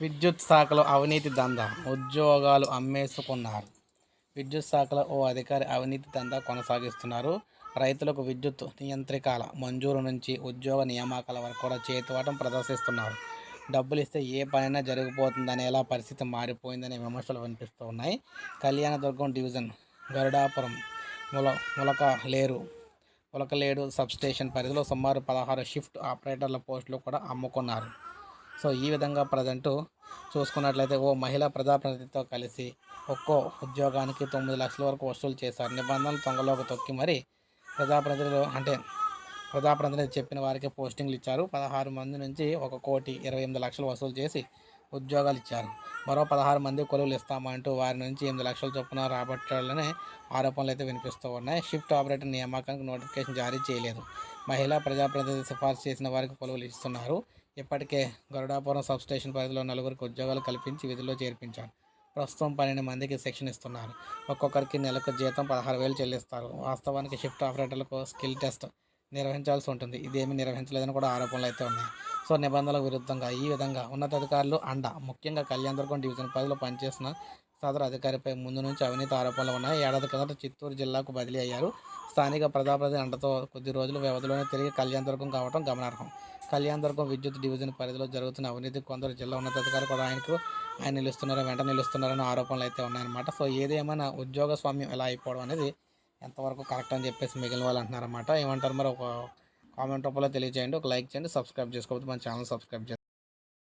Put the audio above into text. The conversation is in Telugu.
విద్యుత్ శాఖలో అవినీతి దందా ఉద్యోగాలు అమ్మేసుకున్నారు. విద్యుత్ శాఖలో ఓ అధికారి అవినీతి దందా కొనసాగిస్తున్నారు. రైతులకు విద్యుత్ నియంత్రికాల మంజూరు నుంచి ఉద్యోగ నియామకాల వరకు కూడా చేతివాటం ప్రదర్శిస్తున్నారు. డబ్బులు ఇస్తే ఏ పనైనా జరిగిపోతుందనేలా పరిస్థితి మారిపోయిందనే విమర్శలు వినిపిస్తూ ఉన్నాయి కళ్యాణదుర్గం డివిజన్ గరుడాపురం ముల ములక లేరు ములకలేడు సబ్స్టేషన్ పరిధిలో సుమారు పదహారు షిఫ్ట్ ఆపరేటర్ల పోస్టులు కూడా అమ్ముకున్నారు. సో ఈ విధంగా ప్రజెంటు చూసుకున్నట్లయితే ఓ మహిళా ప్రజాప్రతినిధితో కలిసి ఒక్కో ఉద్యోగానికి తొమ్మిది లక్షల వరకు వసూలు చేశారు. నిబంధనలు తొంగలోకి తొక్కి మరి ప్రజాప్రతినిధులు అంటే ప్రజాప్రతినిధి చెప్పిన వారికి పోస్టింగ్లు ఇచ్చారు. పదహారు మంది నుంచి ఒక కోటి ఇరవై ఎనిమిది లక్షలు వసూలు చేసి ఉద్యోగాలు ఇచ్చారు. మరో పదహారు మంది కొలువులు ఇస్తామంటూ వారి నుంచి ఎనిమిది లక్షల చొప్పున రాబట్టాలనే ఆరోపణలు అయితే వినిపిస్తూ ఉన్నాయి. షిఫ్ట్ ఆపరేటర్ నియామకానికి నోటిఫికేషన్ జారీ చేయలేదు. మహిళా ప్రజాప్రతినిధి సిఫార్సు చేసిన వారికి కొలువులు ఇస్తున్నారు. ఇప్పటికే గరుడాపురం సబ్స్టేషన్ పరిధిలో నలుగురికి ఉద్యోగాలు కల్పించి విధుల్లో చేర్పించారు. ప్రస్తుతం పన్నెండు మందికి శిక్షణ ఇస్తున్నారు. ఒక్కొక్కరికి నెలకు జీతం పదహారు వేలు చెల్లిస్తారు. వాస్తవానికి షిఫ్ట్ ఆపరేటర్లకు స్కిల్ టెస్ట్ నిర్వహించాల్సి ఉంటుంది. ఇదేమీ నిర్వహించలేదని కూడా ఆరోపణలు అయితే ఉన్నాయి. సో నిబంధనలకు విరుద్ధంగా ఈ విధంగా ఉన్నతాధికారులు అండ ముఖ్యంగా కళ్యాణదుర్గం డివిజన్ పరిధిలో పనిచేసిన సదరు అధికారిపై ముందు నుంచి అవినీతి ఆరోపణలు ఉన్నాయి. ఏడాది కిందట చిత్తూరు జిల్లాకు బదిలీ అయ్యారు. స్థానిక ప్రజాప్రతినిధి అండతో కొద్ది రోజుల వ్యవధిలోనే తిరిగి కళ్యాణ దుర్గం కావడం గమనార్హం. కళ్యాణదుర్గం విద్యుత్ డివిజన్ పరిధిలో జరుగుతున్న అవినీతి కొందరు జిల్లా ఉన్నతాధికారులు కూడా ఆయనకు ఆయన నిలుస్తున్నారు వెంట నిలుస్తున్నారని ఆరోపణలు అయితే ఉన్నాయన్నమాట. సో ఏదేమైనా ఉద్యోగ స్వామ్యం ఎలా అయిపోవడం అనేది ఎంతవరకు కరెక్ట్ అని చెప్పేసి మిగిలిన వాళ్ళు అంటున్నారన్నమాట. ఏమంటారు మరి? ఒక కామెంట్ రూపంలో తెలియజేయండి. ఒక లైక్ చేయండి. సబ్స్క్రైబ్ చేసుకోవద్దు. మన ఛానల్ సబ్స్క్రైబ్ చేయండి.